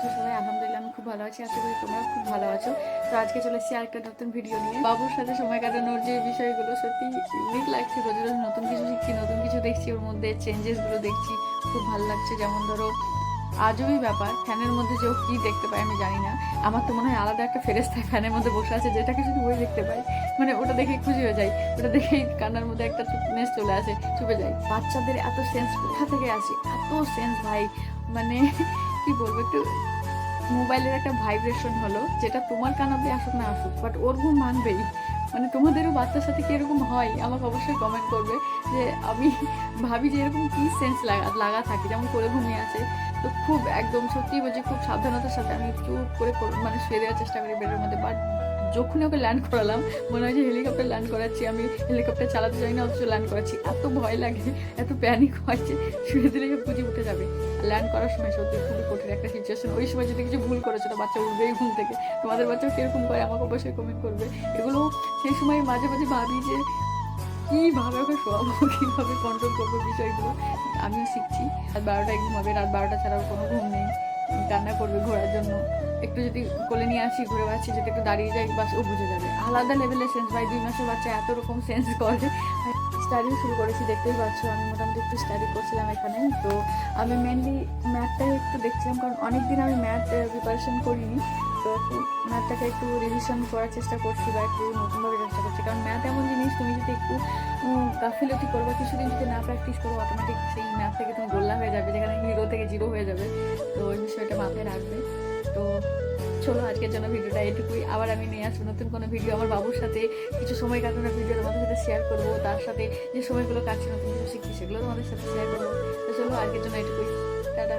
আছো সবাই, আলহামদুলিল্লাহ আমি খুব ভালো আছি। আশা করি তোমরা খুব ভালো আছো। তো আজকে চলে এসেছি আরেকটা নতুন ভিডিও নিয়ে। বাবুর সাথে সময় কাটানোর যে বিষয়গুলো, সত্যি ইউনিক লাগছে, রোজ রোজ নতুন কিছু শিখছি, নতুন কিছু দেখছি, ওর মধ্যে চেঞ্জেসগুলো দেখছি, খুব ভালো লাগছে। যেমন ধরো আজবই ব্যাপার, ফ্যানের মধ্যে যে ও কী দেখতে পায় আমি জানি না। আমার তো মনে হয় আলাদা একটা ফেরেস্তা ফ্যানের মধ্যে বসে আছে, যেটাকে শুধু ওই দেখতে পাই মানে ওটা দেখে খুশি হয়ে যাই, ওটা দেখেই কান্নার মধ্যে একটা চুপনেস চলে আসে, চুপে যায় বাচ্চাদের এত সেন্স কোথা থেকে আসে? এত সেন্স ভাই মানে কি বলব, একটু মোবাইলের একটা ভাইব্রেশন হলো, যেটা তোমার কান অব্দি আসুক না আসুক বাট ওর ঘুম মানবেই। মানে তোমাদেরও বাচ্চার সাথে কি এরকম হয়, আমাকে অবশ্যই কমেন্ট করবে যে আমি ভাবি যে এরকম কী সেন্স লাগা লাগা থাকে, যেমন করে ঘুমিয়ে আছে। তো খুব একদম সত্যি বলছি, খুব সাবধানতার সাথে আমি চুপ করে মানে শুয়ে দেওয়ার চেষ্টা করি বেডের মধ্যে বাট যখনই ওকে ল্যান্ড করালাম, মনে হয় যে হেলিকপ্টার ল্যান্ড করাচ্ছি, আমি হেলিকপ্টার চালাতে জানি না, অথচ ল্যান্ড করাচ্ছি। এত ভয় লাগে, এত প্যানিক হয় যে শুয়ে দিলে বুঝে উঠে যাবে। ল্যান্ড করার সময় সত্যি খুবই কঠিন একটা সিচুয়েশন ওই সময় যদি কিছু ভুল করেছ, তো বাচ্চা উঠবেই ঘুম থেকে। তোমাদের বাচ্চা কীরকম করে আমাকে অবশ্যই কমেন্ট করবে। এগুলো সেই সময় মাঝে মাঝে ভাবি যে কীভাবে ওকে শোয়াবো, কীভাবে কন্ট্রোল করব বিষয়গুলো। আমিও শিখছি, রাত বারোটায় ঘুমাবে রাত বারোটা ছাড়া কোনো ঘুম নেই। কান্না করবে ঘোরার জন্য। একটু যদি কোলে নিয়ে আসি, ঘুরে বেড়াচ্ছি, যদি একটু দাঁড়িয়ে যাই, বাস ও বুঝে যাবে। আলাদা লেভেলের সেন্স ভাই, দুই মাসের বাচ্চা এত রকম সেন্স করে। স্টাডিও শুরু করেছি, দেখতেই পাচ্ছ, আমি মোটামুটি একটু স্টাডি করছিলাম এখানে। তো আমি মেনলি ম্যাথটাই একটু দেখছিলাম, কারণ অনেক দিন আমি ম্যাথ প্রিপারেশন করিনি। তো ম্যাথটাকে একটু রিভিশন করার চেষ্টা করছি বা একটু নতুনভাবে চেষ্টা করছি। কারণ ম্যাথ এমন জিনিস, তুমি যদি একটু গাফিলতি করো বা কিছুদিন যদি না প্র্যাকটিস করো অটোমেটিক সেই ম্যাথ থেকে তুমি গোল্লা হয়ে যাবে, যেখানে হিরো থেকে জিরো হয়ে যাবে। তো ওই মাথায় রাখবে। তো চলো, আজকের জন্য ভিডিওটা এটুকুই। আবার আমি নিয়ে আসব নতুন কোনো ভিডিও আমার বাবুর সাথে কিছু সময় কাটানোর ভিডিও তোমাদের সাথে শেয়ার করব। তার সাথে যে সময়গুলো কাটছে নতুন কিছু শিখছি, সেগুলো তোমাদের সাথে শেয়ার করব। তো চলো, আজকের জন্য এটুকুই। টাটা।